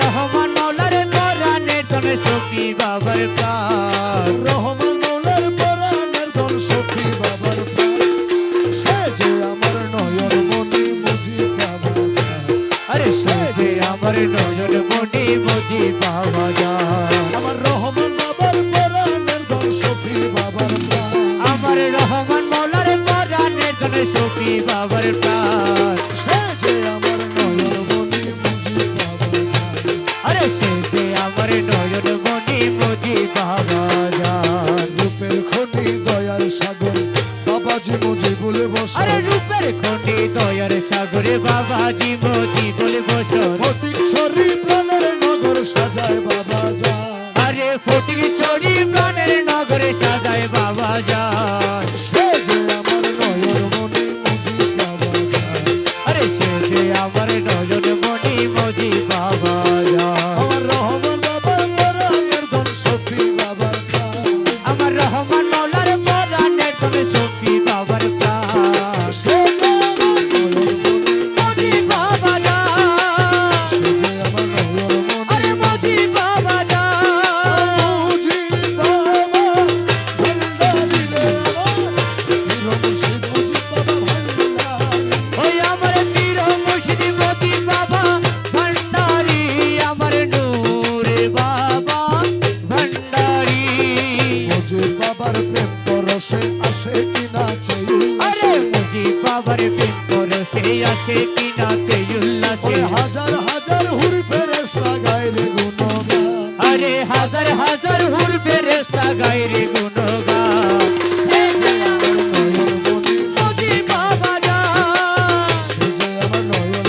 রহমান মৌলার পরাণের ধন সখী বাবার প্রাণ। রহমান মৌলার পরাণের ধন সখী বাবার প্রাণ? সে যে আমার নয়ন মনি বুঝি পাওয়া আরে সে যে আমার নয়ন মনি বুঝি পাওয়া যায়। আমার রহমান বাবার পরাণের ধন সখী বাবার প্রাণ? আমার রহমান মৌলার পরাণের ধন সখী বাবার প্রাণ। মুজি বলে বসে। আরে রূপের খন্ডি দয়ার সাগরে বাবাজি মোজি বলে বসো। ফটিক ছড়ি প্রাণের নগর সাজায় বাবা জান আরে ফটিক চড়ি প্রাণের নগরে সাজায় বাবা সে যে আমার নয়ন মনি মুজি বাবা আরে সে যে আমার নয়ন মনি মোজি বাবা। বাবার প্রেম পরশে আসে কিনা চাই আরে মুজি বাবার প্রেম পরশে আছে কিনা সে উল্লাসে। ওরে হাজার হাজার হুরি ফেরেশতা গায় রে গুণগান। আরে হাজার হাজার হুর সে আমার নয়ন